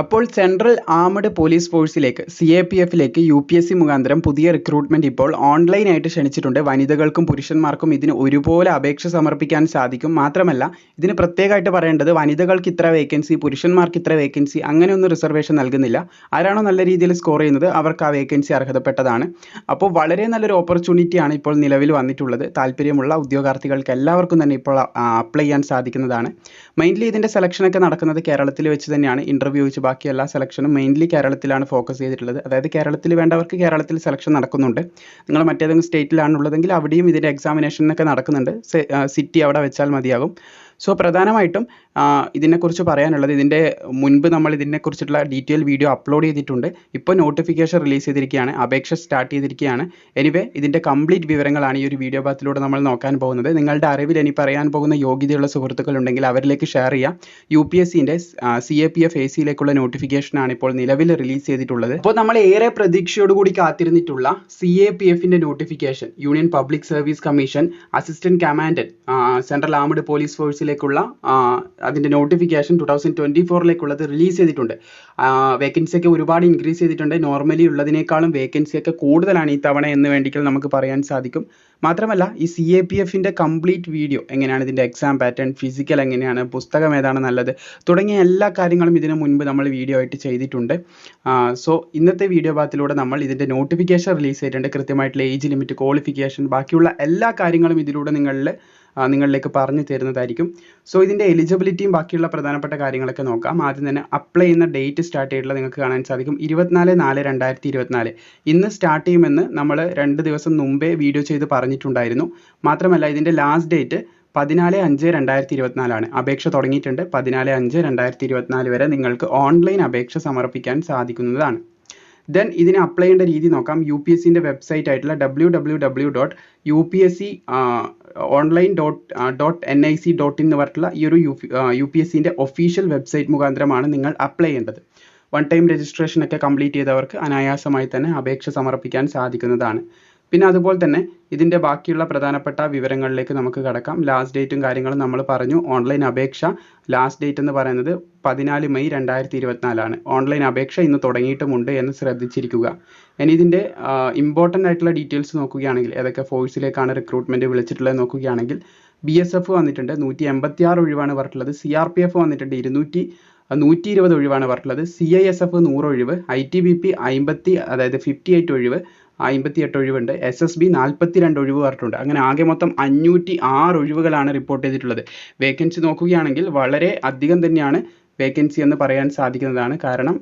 അപ്പോൾ central armed police ഫോഴ്സിലേക്ക് C A P എഫിലേക്ക് യു പി എസ് സി മുഖാന്തരം പുതിയ റിക്രൂട്ട്മെന്റ് ഇപ്പോൾ ഓൺലൈനായിട്ട് ക്ഷണിച്ചിട്ടുണ്ട്. വനിതകൾക്കും പുരുഷന്മാർക്കും ഇതിന് ഒരുപോലെ അപേക്ഷ സമർപ്പിക്കാൻ സാധിക്കും. മാത്രമല്ല ഇതിന് പ്രത്യേകമായിട്ട് പറയേണ്ടത് വനിതകൾക്ക് ഇത്ര വേക്കൻസി പുരുഷന്മാർക്ക് ഇത്ര വേക്കൻസി അങ്ങനെയൊന്നും റിസർവേഷൻ നൽകുന്നില്ല. ആരാണോ നല്ല രീതിയിൽ സ്കോർ ചെയ്യുന്നത് അവർക്ക് ആ വേക്കൻസി അർഹതപ്പെട്ടതാണ്. അപ്പോൾ വളരെ നല്ലൊരു ഓപ്പർച്യൂണിറ്റിയാണ് ഇപ്പോൾ നിലവിൽ വന്നിട്ടുള്ളത്. താല്പര്യമുള്ള ഉദ്യോഗാർത്ഥികൾക്ക് എല്ലാവർക്കും തന്നെ ഇപ്പോൾ അപ്ലൈ ചെയ്യാൻ സാധിക്കുന്നതാണ്. മെയിൻലി ഇതിന്റെ സെലക്ഷനൊക്കെ നടക്കുന്നത് കേരളത്തിൽ വെച്ച് തന്നെയാണ്. ഇന്റർവ്യൂ ബാക്കി എല്ലാ സെലക്ഷനും മെയിൻലി കേരളത്തിലാണ് ഫോക്കസ് ചെയ്തിട്ടുള്ളത്. അതായത് കേരളത്തിൽ വേണ്ടവർക്ക് കേരളത്തിൽ സെലക്ഷൻ നടക്കുന്നുണ്ട്. നിങ്ങൾ മറ്റേതെങ്കിലും സ്റ്റേറ്റിലാണുള്ളതെങ്കിൽ അവിടെയും ഇതിന്റെ എക്സാമിനേഷനൊക്കെ നടക്കുന്നുണ്ട്. സിറ്റി അവിടെ വെച്ചാൽ മതിയാകും. സോ പ്രധാനമായിട്ടും ഇതിനെക്കുറിച്ച് പറയാനുള്ളത് ഇതിന്റെ മുൻപ് നമ്മൾ ഇതിനെക്കുറിച്ചിട്ടുള്ള ഡീറ്റെയിൽ വീഡിയോ അപ്ലോഡ് ചെയ്തിട്ടുണ്ട്. ഇപ്പോൾ നോട്ടിഫിക്കേഷൻ റിലീസ് ചെയ്തിരിക്കുകയാണ് അപേക്ഷ സ്റ്റാർട്ട് ചെയ്തിരിക്കുകയാണ്. എനിവേ ഇതിന്റെ കംപ്ലീറ്റ് വിവരങ്ങളാണ് ഈ ഒരു വീഡിയോ ഭാഗത്തിലൂടെ നമ്മൾ നോക്കാൻ പോകുന്നത്. നിങ്ങളുടെ അറിവിൽ ഇനി പറയാൻ പോകുന്ന യോഗ്യതയുള്ള സുഹൃത്തുക്കളുണ്ടെങ്കിൽ അവരിലേക്ക് ഷെയർ ചെയ്യാം. യു പി എസ് സിന്റെ C A P F A സിയിലേക്കുള്ള നോട്ടിഫിക്കേഷനാണ് ഇപ്പോൾ നിലവിൽ റിലീസ് ചെയ്തിട്ടുള്ളത്. അപ്പോൾ നമ്മൾ ഏറെ പ്രതീക്ഷയോടുകൂടി കാത്തിരുന്നിട്ടുള്ള സി എ പി എഫിന്റെ notification Union Public Service Commission assistant commandant central armed police ഫോഴ്സിലേക്കുള്ള അതിന്റെ നോട്ടിഫിക്കേഷൻ ടു തൗസൻഡ് ട്വന്റി ഫോറിലേക്കുള്ളത് റിലീസ് ചെയ്തിട്ടുണ്ട്. വേക്കൻസി ഒക്കെ ഒരുപാട് ഇൻക്രീസ് ചെയ്തിട്ടുണ്ട്. നോർമലി ഉള്ളതിനേക്കാളും വേക്കൻസി ഒക്കെ കൂടുതലാണ് ഈ തവണ എന്ന് വേണ്ടിക്കൽ നമുക്ക് പറയാൻ സാധിക്കും. മാത്രമല്ല ഈ സി എ പി എഫിന്റെ കംപ്ലീറ്റ് വീഡിയോ എങ്ങനെയാണ് ഇതിന്റെ എക്സാം പാറ്റേൺ ഫിസിക്കൽ എങ്ങനെയാണ് പുസ്തകം ഏതാണ് നല്ലത് തുടങ്ങിയ എല്ലാ കാര്യങ്ങളും ഇതിനു മുൻപ് നമ്മൾ വീഡിയോ ആയിട്ട് ചെയ്തിട്ടുണ്ട്. സോ ഇന്നത്തെ വീഡിയോ ഭാഗത്തിലൂടെ നമ്മൾ ഇതിന്റെ നോട്ടിഫിക്കേഷൻ റിലീസ് ചെയ്തിട്ടുണ്ട്. കൃത്യമായിട്ടുള്ള ഏജ് ലിമിറ്റ് ക്വാളിഫിക്കേഷൻ ബാക്കിയുള്ള എല്ലാ കാര്യങ്ങളും ഇതിലൂടെ നിങ്ങളിൽ നിങ്ങളിലേക്ക് പറഞ്ഞു തരുന്നതായിരിക്കും. സോ ഇതിന്റെ എലിജിബിലിറ്റിയും ബാക്കിയുള്ള പ്രധാനപ്പെട്ട കാര്യങ്ങളൊക്കെ നോക്കാം. ആദ്യം തന്നെ അപ്ലൈ ചെയ്യുന്ന ഡേറ്റ് സ്റ്റാർട്ട് ചെയ്തിട്ടുള്ള നിങ്ങൾക്ക് കാണാൻ സാധിക്കും. ഇരുപത്തിനാല് നാല് രണ്ടായിരത്തി ഇരുപത്തിനാല്. ഇന്ന് സ്റ്റാർട്ട് ചെയ്യുമെന്ന് നമ്മൾ രണ്ട് ദിവസം മുമ്പേ വീഡിയോ ചെയ്ത് പറഞ്ഞിട്ടുണ്ടായിരുന്നു. മാത്രമല്ല ഇതിന്റെ ലാസ്റ്റ് ഡേറ്റ് പതിനാല് അഞ്ച് രണ്ടായിരത്തി ഇരുപത്തിനാലാണ്. അപേക്ഷ തുടങ്ങിയിട്ടുണ്ട്. പതിനാല് അഞ്ച് രണ്ടായിരത്തി ഇരുപത്തിനാല് വരെ നിങ്ങൾക്ക് ഓൺലൈൻ അപേക്ഷ സമർപ്പിക്കാൻ സാധിക്കുന്നതാണ്. ദെൻ ഇതിനെ അപ്ലൈ ചെയ്യേണ്ട രീതി നോക്കാം. യു പി എസ് സിന്റെ വെബ്സൈറ്റ് ആയിട്ടുള്ള W W W dot U P S C online dot dot N I C dot in എന്ന് പറഞ്ഞിട്ടുള്ള ഈ ഒരു യു പി എസ് സിന്റെ ഒഫീഷ്യൽ വെബ്സൈറ്റ് മുഖാന്തരമാണ് നിങ്ങൾ അപ്ലൈ ചെയ്യേണ്ടത്. വൺ ടൈം രജിസ്ട്രേഷൻ ഒക്കെ കംപ്ലീറ്റ് ചെയ്തവർക്ക് അനായാസമായി തന്നെ അപേക്ഷ സമർപ്പിക്കാൻ സാധിക്കുന്നതാണ്. പിന്നെ അതുപോലെ തന്നെ ഇതിന്റെ ബാക്കിയുള്ള പ്രധാനപ്പെട്ട വിവരങ്ങളിലേക്ക് നമുക്ക് കടക്കാം. ലാസ്റ്റ് ഡേറ്റും കാര്യങ്ങളും നമ്മൾ പറഞ്ഞു. ഓൺലൈൻ അപേക്ഷ. ലാസ്റ്റ് ഡേറ്റ് എന്ന് പറയുന്നത് പതിനാല് മെയ് രണ്ടായിരത്തി ഇരുപത്തിനാലാണ് ഓൺലൈൻ അപേക്ഷ ഇന്ന് തുടങ്ങിയിട്ടുമുണ്ട് എന്ന് ശ്രദ്ധിച്ചിരിക്കുക. ഇനി ഇതിന്റെ ഇമ്പോർട്ടന്റ് ആയിട്ടുള്ള ഡീറ്റെയിൽസ് നോക്കുകയാണെങ്കിൽ ഏതൊക്കെ ഫോഴ്സിലേക്കാണ് റിക്രൂട്ട്മെന്റ് വിളിച്ചിട്ടുള്ളത് നോക്കുകയാണെങ്കിൽ ബി എസ് എഫ് വന്നിട്ടുണ്ട്. നൂറ്റി എൺപത്തി ആറ് ഒഴിവാണ് പറഞ്ഞിട്ടുള്ളത്. സി ആർ പി എഫ് വന്നിട്ടുണ്ട്. ഇരുന്നൂറ്റി നൂറ്റി ഇരുപത് ഒഴിവാണ് പറഞ്ഞിട്ടുള്ളത്. സി ഐ എസ് എഫ് നൂറ് ഒഴിവ് ഐ ടി ബി പി അമ്പത്തി അതായത് ഫിഫ്റ്റി എയ്റ്റ് ഒഴിവ് അമ്പത്തി എട്ട് ഒഴിവുണ്ട്. എസ് എസ് ബി നാൽപ്പത്തി രണ്ട് ഒഴിവ് പറഞ്ഞിട്ടുണ്ട്. അങ്ങനെ ആകെ മൊത്തം അഞ്ഞൂറ്റി ആറ് ഒഴിവുകളാണ് റിപ്പോർട്ട് ചെയ്തിട്ടുള്ളത്. വേക്കൻസി നോക്കുകയാണെങ്കിൽ വളരെ അധികം തന്നെയാണ് വേക്കൻസി എന്ന് പറയാൻ സാധിക്കുന്നതാണ്. കാരണം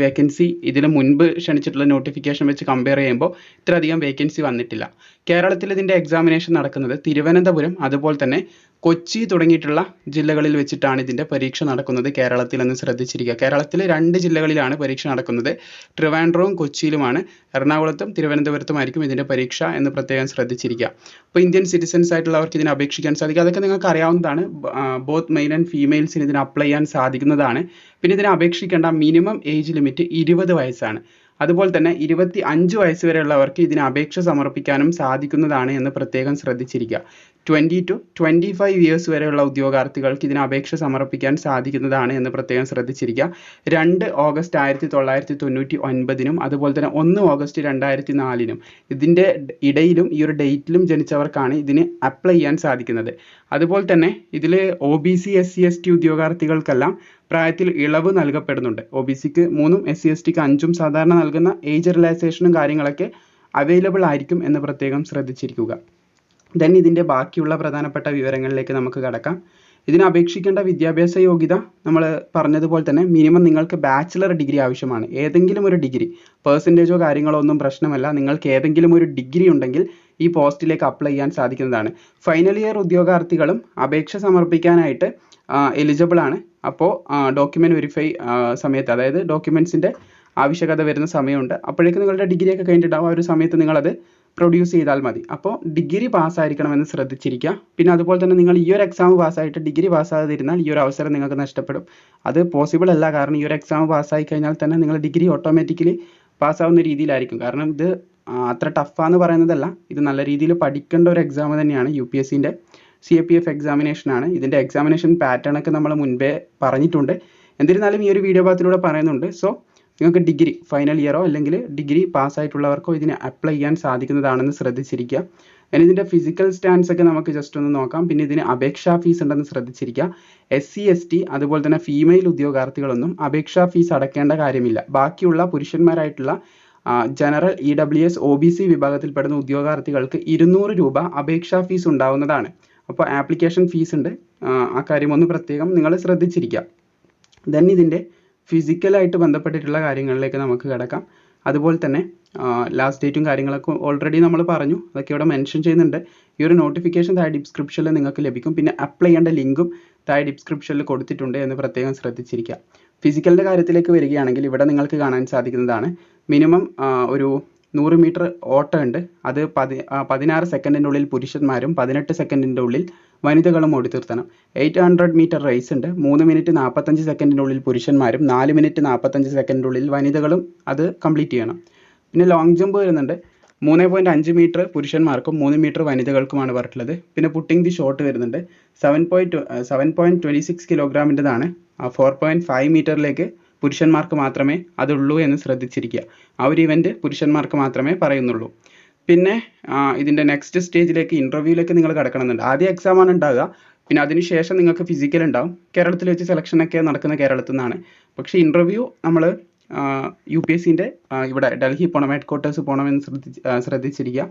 വേക്കൻസി ഇതിന് മുൻപ് ക്ഷണിച്ചിട്ടുള്ള നോട്ടിഫിക്കേഷൻ വെച്ച് കമ്പയർ ചെയ്യുമ്പോൾ ഇത്രയധികം വേക്കൻസി വന്നിട്ടില്ല. കേരളത്തിൽ ഇതിന്റെ എക്സാമിനേഷൻ നടക്കുന്നത് തിരുവനന്തപുരം അതുപോലെ തന്നെ കൊച്ചി തുടങ്ങിയിട്ടുള്ള ജില്ലകളിൽ വെച്ചിട്ടാണ് ഇതിന്റെ പരീക്ഷ നടക്കുന്നത് കേരളത്തിൽ എന്ന് ശ്രദ്ധിച്ചിരിക്കുക. കേരളത്തിലെ രണ്ട് ജില്ലകളിലാണ് പരീക്ഷ നടക്കുന്നത്. ട്രിവാൻഡ്രവും കൊച്ചിയിലുമാണ്. എറണാകുളത്തും തിരുവനന്തപുരത്തുമായിരിക്കും ഇതിന്റെ പരീക്ഷ എന്ന് പ്രത്യേകം ശ്രദ്ധിച്ചിരിക്കുക. അപ്പോൾ ഇന്ത്യൻ സിറ്റിസൻസ് ആയിട്ടുള്ളവർക്ക് ഇതിനെ അപേക്ഷിക്കാൻ സാധിക്കും. അതൊക്കെ നിങ്ങൾക്ക് അറിയാവുന്നതാണ്. ബോത്ത് മെയിൽ ആൻഡ് ഫീമെയിൽസിന് ഇതിന് അപ്ലൈ ചെയ്യാൻ സാധിക്കുന്നതാണ്. പിന്നെ ഇതിന് അപേക്ഷിക്കേണ്ട മിനിമം ഏജ് ലിമിറ്റ് ഇരുപത് വയസ്സാണ്. അതുപോലെ തന്നെ ഇരുപത്തി അഞ്ച് വയസ്സ് വരെയുള്ളവർക്ക് ഇതിന് അപേക്ഷ സമർപ്പിക്കാനും സാധിക്കുന്നതാണ് എന്ന് പ്രത്യേകം ശ്രദ്ധിച്ചിരിക്കുക. Twenty two twenty five years വരെയുള്ള ഉദ്യോഗാർത്ഥികൾക്ക് ഇതിന് അപേക്ഷ സമർപ്പിക്കാൻ സാധിക്കുന്നതാണ് എന്ന് പ്രത്യേകം ശ്രദ്ധിച്ചിരിക്കുക. രണ്ട് ഓഗസ്റ്റ് ആയിരത്തി തൊള്ളായിരത്തി തൊണ്ണൂറ്റി ഒൻപതിനും അതുപോലെ തന്നെ ഒന്ന് ഓഗസ്റ്റ് രണ്ടായിരത്തി നാലിനും ഇതിന്റെ ഇടയിലും ഈ ഒരു ഡേറ്റിലും ജനിച്ചവർക്കാണ് ഇതിന് അപ്ലൈ ചെയ്യാൻ സാധിക്കുന്നത്. അതുപോലെ തന്നെ ഇതിൽ O B C S C S T ഉദ്യോഗാർത്ഥികൾക്കെല്ലാം പ്രായത്തിൽ ഇളവ് നൽകപ്പെടുന്നുണ്ട്. ഒ ബി സിക്ക് മൂന്നും എസ് സി എസ് ടിക്ക് അഞ്ചും സാധാരണ നൽകുന്ന ഏജ് റിലാക്സേഷനും കാര്യങ്ങളൊക്കെ അവൈലബിൾ ആയിരിക്കും എന്ന് പ്രത്യേകം ശ്രദ്ധിച്ചിരിക്കുക. ദെൻ ഇതിന്റെ ബാക്കിയുള്ള പ്രധാനപ്പെട്ട വിവരങ്ങളിലേക്ക് നമുക്ക് കടക്കാം. ഇതിന് അപേക്ഷിക്കേണ്ട വിദ്യാഭ്യാസ യോഗ്യത നമ്മൾ പറഞ്ഞതുപോലെ തന്നെ മിനിമം നിങ്ങൾക്ക് ബാച്ചിലർ ഡിഗ്രി ആവശ്യമാണ്. ഏതെങ്കിലും ഒരു ഡിഗ്രി പെർസെന്റേജോ കാര്യങ്ങളോ ഒന്നും പ്രശ്നമല്ല. നിങ്ങൾക്ക് ഏതെങ്കിലും ഒരു ഡിഗ്രി ഉണ്ടെങ്കിൽ ഈ പോസ്റ്റിലേക്ക് അപ്ലൈ ചെയ്യാൻ സാധിക്കുന്നതാണ്. ഫൈനൽ ഇയർ ഉദ്യോഗാർത്ഥികളും അപേക്ഷ സമർപ്പിക്കാനായിട്ട് എലിജിബിൾ ആണ്. അപ്പോൾ ഡോക്യുമെന്റ് വെരിഫൈ സമയത്ത് അതായത് ഡോക്യുമെൻസിന്റെ ആവശ്യകത വരുന്ന സമയമുണ്ട്. അപ്പോഴേക്കും നിങ്ങളുടെ ഡിഗ്രി ഒക്കെ കഴിഞ്ഞിട്ടുണ്ടാവും. ആ ഒരു സമയത്ത് നിങ്ങളത് പ്രൊഡ്യൂസ് ചെയ്താൽ മതി. അപ്പോൾ ഡിഗ്രി പാസ്സായിരിക്കണമെന്ന് ശ്രദ്ധിച്ചിരിക്കുക. പിന്നെ അതുപോലെ തന്നെ നിങ്ങൾ ഈ ഒരു എക്സാം പാസ്സായിട്ട് ഡിഗ്രി പാസ്സാകാതിരുന്നാൽ ഈ ഒരു അവസരം നിങ്ങൾക്ക് നഷ്ടപ്പെടും. അത് പോസിബിൾ അല്ല. കാരണം ഈ ഒരു എക്സാം പാസ്സായി കഴിഞ്ഞാൽ തന്നെ നിങ്ങൾ ഡിഗ്രി ഓട്ടോമാറ്റിക്കലി പാസ്സാവുന്ന രീതിയിലായിരിക്കും. കാരണം ഇത് അത്ര ടഫാന്ന് പറയുന്നതല്ല. ഇത് നല്ല രീതിയിൽ പഠിക്കേണ്ട ഒരു എക്സാം തന്നെയാണ് യു പി എസ് സിന്റെ C A P F examination ആണ്. ഇതിന്റെ എക്സാമിനേഷൻ പാറ്റേൺ ഒക്കെ നമ്മൾ മുൻപേ പറഞ്ഞിട്ടുണ്ട്. എന്നിരുന്നാലും ഈ ഒരു വീഡിയോ ഭാഗത്തിലൂടെ പറയുന്നുണ്ട്. സോ നിങ്ങൾക്ക് ഡിഗ്രി ഫൈനൽ ഇയറോ അല്ലെങ്കിൽ ഡിഗ്രി പാസ്സായിട്ടുള്ളവർക്കോ ഇതിന് അപ്ലൈ ചെയ്യാൻ സാധിക്കുന്നതാണെന്ന് ശ്രദ്ധിച്ചിരിക്കുക. ഇനി ഇതിന്റെ ഫിസിക്കൽ സ്റ്റാൻസ് ഒക്കെ നമുക്ക് ജസ്റ്റ് ഒന്ന് നോക്കാം. പിന്നെ ഇതിന് അപേക്ഷാ ഫീസ് ഉണ്ടെന്ന് ശ്രദ്ധിച്ചിരിക്കുക. എസ് സി എസ് ടി അതുപോലെ തന്നെ ഫീമെയിൽ ഉദ്യോഗാർത്ഥികളൊന്നും അപേക്ഷാ ഫീസ് അടക്കേണ്ട കാര്യമില്ല. ബാക്കിയുള്ള പുരുഷന്മാരായിട്ടുള്ള general E W S O B C വിഭാഗത്തിൽപ്പെടുന്ന ഉദ്യോഗാർത്ഥികൾക്ക് ഇരുന്നൂറ് രൂപ അപേക്ഷാ ഫീസ് ഉണ്ടാവുന്നതാണ്. അപ്പോൾ ആപ്ലിക്കേഷൻ ഫീസ് ഉണ്ട്. ആ കാര്യം ഒന്ന് പ്രത്യേകം നിങ്ങൾ ശ്രദ്ധിച്ചിരിക്കുക ദെൻ ഇതിന്റെ ഫിസിക്കലായിട്ട് ബന്ധപ്പെട്ടിട്ടുള്ള കാര്യങ്ങളിലേക്ക് നമുക്ക് കിടക്കാം. അതുപോലെ തന്നെ ലാസ്റ്റ് ഡേറ്റും കാര്യങ്ങളൊക്കെ ഓൾറെഡി നമ്മൾ പറഞ്ഞു. അതൊക്കെ ഇവിടെ മെൻഷൻ ചെയ്യുന്നുണ്ട്. ഈ ഒരു നോട്ടിഫിക്കേഷൻ താഴെ ഡിസ്ക്രിപ്ഷനിൽ നിങ്ങൾക്ക് ലഭിക്കും. പിന്നെ അപ്ലൈ ചെയ്യേണ്ട ലിങ്കും താഴെ ഡിസ്ക്രിപ്ഷനിൽ കൊടുത്തിട്ടുണ്ട് എന്ന് പ്രത്യേകം ശ്രദ്ധിച്ചിരിക്കുക ഫിസിക്കലിന്റെ കാര്യത്തിലേക്ക് വരികയാണെങ്കിൽ ഇവിടെ നിങ്ങൾക്ക് കാണാൻ സാധിക്കുന്നതാണ്. മിനിമം ഒരു നൂറ് മീറ്റർ ഓട്ടമുണ്ട്. അത് പതി പതിനാറ് സെക്കൻഡിന്റെ ഉള്ളിൽ പുരുഷന്മാരും പതിനെട്ട് സെക്കൻഡിന്റെ ഉള്ളിൽ വനിതകളും ഓടിത്തീർത്തണം. എയ്റ്റ് ഹൺഡ്രഡ് മീറ്റർ റേസ് ഉണ്ട്. മൂന്ന് മിനിറ്റ് നാൽപ്പത്തഞ്ച് സെക്കൻഡിന്റെ ഉള്ളിൽ പുരുഷന്മാരും നാല് മിനിറ്റ് നാൽപ്പത്തഞ്ച് സെക്കൻഡിന്റെ ഉള്ളിൽ വനിതകളും അത് കംപ്ലീറ്റ് ചെയ്യണം. പിന്നെ ലോങ് ജമ്പ് വരുന്നുണ്ട്. മൂന്ന് പോയിന്റ് അഞ്ച് മീറ്റർ പുരുഷന്മാർക്കും മൂന്ന് മീറ്റർ വനിതകൾക്കുമാണ് പറഞ്ഞിട്ടുള്ളത്. പിന്നെ പുട്ടിംഗ് ദി ഷോട്ട് വരുന്നുണ്ട്. Seven point seven point twenty six കിലോഗ്രാമിന്റെതാണ് four point five മീറ്ററിലേക്ക് പുരുഷന്മാർക്ക് മാത്രമേ അതുള്ളൂ എന്ന് ശ്രദ്ധിച്ചിരിക്കുക. ആ ഒരു ഇവന്റ് പുരുഷന്മാർക്ക് മാത്രമേ പറയുന്നുള്ളൂ. പിന്നെ ഇതിന്റെ നെക്സ്റ്റ് സ്റ്റേജിലേക്ക് ഇന്റർവ്യൂവിലേക്ക് നിങ്ങൾ കിടക്കണമെന്നുണ്ട്. ആദ്യം എക്സാമാണ് ഉണ്ടാകുക പിന്നെ അതിനുശേഷം നിങ്ങൾക്ക് ഫിസിക്കൽ ഉണ്ടാവും. കേരളത്തിൽ വെച്ച് സെലക്ഷനൊക്കെ നടക്കുന്ന കേരളത്തിൽ നിന്നാണ്. പക്ഷേ ഇന്റർവ്യൂ നമ്മൾ യു പി എസ് സിന്റെ ഇവിടെ ഡൽഹി പോകണം ഹെഡ് ക്വാർട്ടേഴ്സ് പോകണമെന്ന് ശ്രദ്ധിച്ച് ശ്രദ്ധിച്ചിരിക്കുക.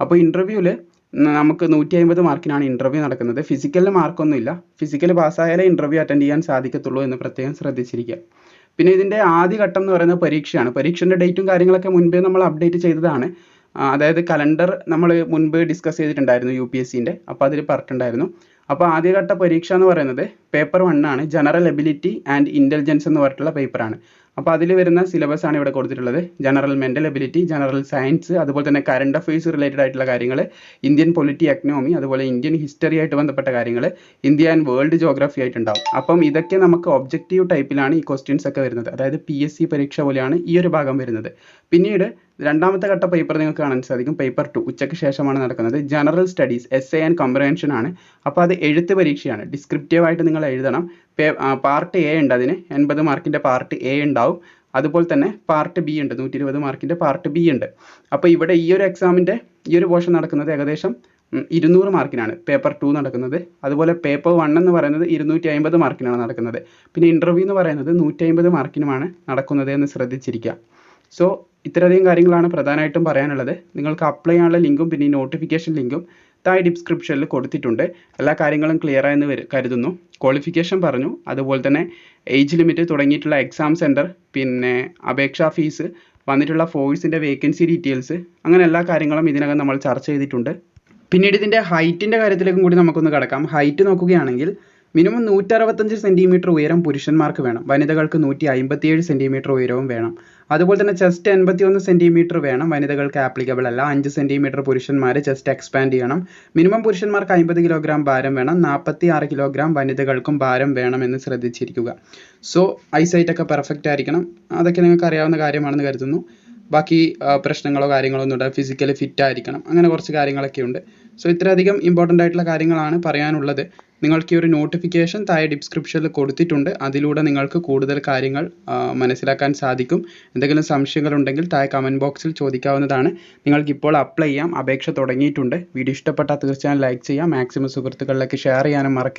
അപ്പോൾ ഇന്റർവ്യൂവിൽ നമുക്ക് നൂറ്റി അമ്പത് മാർക്കിനാണ് ഇന്റർവ്യൂ നടക്കുന്നത്. ഫിസിക്കലിന് മാർക്കൊന്നുമില്ല ഫിസിക്കൽ പാസ്സായാലേ ഇന്റർവ്യൂ അറ്റൻഡ് ചെയ്യാൻ സാധിക്കത്തുള്ളൂ എന്ന് പ്രത്യേകം ശ്രദ്ധിച്ചിരിക്കുക. പിന്നെ ഇതിന്റെ ആദ്യ ഘട്ടം എന്ന് പറയുന്നത് പരീക്ഷയാണ്. പരീക്ഷന്റെ ഡേറ്റും കാര്യങ്ങളൊക്കെ മുൻപേ നമ്മൾ അപ്ഡേറ്റ് ചെയ്തതാണ്. അതായത് കലണ്ടർ നമ്മൾ മുൻപ് ഡിസ്കസ് ചെയ്തിട്ടുണ്ടായിരുന്നു യു പി എസ് സിന്റെ അപ്പോൾ അതിൽ പറഞ്ഞിട്ടുണ്ടായിരുന്നു. അപ്പോൾ ആദ്യഘട്ട പരീക്ഷ എന്ന് പറയുന്നത് പേപ്പർ ആണ്. ജനറൽ എബിലിറ്റി ആൻഡ് ഇന്റലിജൻസ് എന്ന് പറഞ്ഞിട്ടുള്ള പേപ്പറാണ് അപ്പോൾ അതിൽ വരുന്ന സിലബസ് ആണ് ഇവിടെ കൊടുത്തിട്ടുള്ളത്. General mental ability general science അതുപോലെ തന്നെ കറണ്ട് അഫയേഴ്സ് റിലേറ്റഡ് ആയിട്ടുള്ള കാര്യങ്ങൾ ഇന്ത്യൻ പൊളിറ്റി എക്കണോമി അതുപോലെ ഇന്ത്യൻ ഹിസ്റ്ററി ആയിട്ട് ബന്ധപ്പെട്ട കാര്യങ്ങൾ ഇന്ത്യ ആൻഡ് വേൾഡ് ജോഗ്രഫി ആയിട്ടുണ്ടാവും. അപ്പം ഇതൊക്കെ നമുക്ക് ഒബ്ജക്റ്റീവ് ടൈപ്പിലാണ് ഈ ക്വസ്റ്റ്യൻസ് ഒക്കെ വരുന്നത്. അതായത് പി എസ് സി പരീക്ഷ പോലെയാണ് ഈ ഒരു ഭാഗം വരുന്നത്. പിന്നീട് രണ്ടാമത്തെ ഘട്ട പേപ്പർ നിങ്ങൾക്ക് കാണാൻ സാധിക്കും. പേപ്പർ ടു ഉച്ചയ്ക്ക് ശേഷമാണ് നടക്കുന്നത്. General studies essay and comprehension ആണ്. അപ്പോൾ അത് എഴുത്ത് പരീക്ഷയാണ്. ഡിസ്ക്രിപ്റ്റീവായിട്ട് നിങ്ങൾ എഴുതണം. പാർട്ട് എ ഉണ്ട് അതിന്. എൺപത് മാർക്കിന്റെ പാർട്ട് എ ഉണ്ടാവും. അതുപോലെ തന്നെ പാർട്ട് ബി ഉണ്ട്. നൂറ്റി ഇരുപത് മാർക്കിന്റെ പാർട്ട് ബി ഉണ്ട്. അപ്പോൾ ഇവിടെ ഈ ഒരു എക്സാമിന്റെ ഈ ഒരു പോർഷൻ നടക്കുന്നത് ഏകദേശം ഇരുന്നൂറ് മാർക്കിനാണ്. പേപ്പർ ടു നടക്കുന്നത്. അതുപോലെ പേപ്പർ വൺ എന്ന് പറയുന്നത് ഇരുന്നൂറ്റി അമ്പത് മാർക്കിനാണ് നടക്കുന്നത്. പിന്നെ ഇന്റർവ്യൂ എന്ന് പറയുന്നത് നൂറ്റി അമ്പത് മാർക്കിനുമാണ് നടക്കുന്നത് എന്ന് ശ്രദ്ധിച്ചിരിക്കുക. സോ ഇത്രയധികം കാര്യങ്ങളാണ് പ്രധാനമായിട്ടും പറയാനുള്ളത്. നിങ്ങൾക്ക് അപ്ലൈ ചെയ്യാനുള്ള ലിങ്കും പിന്നെ ഈ നോട്ടിഫിക്കേഷൻ ലിങ്കും താഴെ ഡിസ്ക്രിപ്ഷനിൽ കൊടുത്തിട്ടുണ്ട്. എല്ലാ കാര്യങ്ങളും ക്ലിയർ ആയെന്ന് കരുതുന്നു. ക്വാളിഫിക്കേഷൻ പറഞ്ഞു. അതുപോലെ തന്നെ ഏജ് ലിമിറ്റ് തുടങ്ങിയിട്ടുള്ള എക്സാം സെന്റർ പിന്നെ അപേക്ഷാ ഫീസ് വന്നിട്ടുള്ള ഫോഴ്സിന്റെ വേക്കൻസി ഡീറ്റെയിൽസ് അങ്ങനെ എല്ലാ കാര്യങ്ങളും ഇതിനകം നമ്മൾ ചർച്ച ചെയ്തിട്ടുണ്ട്. പിന്നീട് ഇതിന്റെ ഹൈറ്റിന്റെ കാര്യത്തിലേക്കും കൂടി നമുക്കൊന്ന് കടക്കാം. ഹൈറ്റ് നോക്കുകയാണെങ്കിൽ മിനിമം നൂറ്ററുപത്തഞ്ച് സെന്റിമീറ്റർ ഉയരം പുരുഷന്മാർക്ക് വേണം. വനിതകൾക്ക് നൂറ്റി അമ്പത്തിയേഴ് സെന്റിമീറ്റർ ഉയരവും വേണം. അതുപോലെ തന്നെ ചെസ്റ്റ് എൺപത്തി ഒന്ന് സെന്റിമീറ്റർ വേണം. വനിതകൾക്ക് ആപ്ലിക്കബിൾ അല്ല. അഞ്ച് സെന്റിമീറ്റർ പുരുഷന്മാർ ചെസ്റ്റ് എക്സ്പാൻഡ് ചെയ്യണം. മിനിമം പുരുഷന്മാർക്ക് അമ്പത് കിലോഗ്രാം ഭാരം വേണം. നാൽപ്പത്തി ആറ് കിലോഗ്രാം വനിതകൾക്കും ഭാരം വേണം എന്ന് ശ്രദ്ധിച്ചിരിക്കുക. സോ ഐസൈറ്റ് ഒക്കെ പെർഫെക്റ്റ് ആയിരിക്കണം. അതൊക്കെ നിങ്ങൾക്ക് അറിയാവുന്ന കാര്യമാണെന്ന് കരുതുന്നു. ബാക്കി പ്രശ്നങ്ങളോ കാര്യങ്ങളോ ഒന്നും ഉണ്ടാകും ഫിസിക്കലി ഫിറ്റ് ആയിരിക്കണം. അങ്ങനെ കുറച്ച് കാര്യങ്ങളൊക്കെ ഉണ്ട്. സോ ഇത്രയധികം ഇമ്പോർട്ടന്റ് ആയിട്ടുള്ള കാര്യങ്ങളാണ് പറയാനുള്ളത്. നിങ്ങൾക്ക് ഈ ഒരു നോട്ടിഫിക്കേഷൻ താഴെ ഡിസ്ക്രിപ്ഷനിൽ കൊടുത്തിട്ടുണ്ട്. അതിലൂടെ നിങ്ങൾക്ക് കൂടുതൽ കാര്യങ്ങൾ മനസ്സിലാക്കാൻ സാധിക്കും. എന്തെങ്കിലും സംശയങ്ങളുണ്ടെങ്കിൽ താഴെ കമന്റ് ബോക്സിൽ ചോദിക്കാവുന്നതാണ്. നിങ്ങൾക്ക് ഇപ്പോൾ അപ്ലൈ ചെയ്യാം. അപേക്ഷ തുടങ്ങിയിട്ടുണ്ട്. വീഡിയോ ഇഷ്ടപ്പെട്ടാൽ തീർച്ചയായും ലൈക്ക് ചെയ്യാം. മാക്സിമം സുഹൃത്തുക്കളിലേക്ക് ഷെയർ ചെയ്യാനും മറക്കരുത്.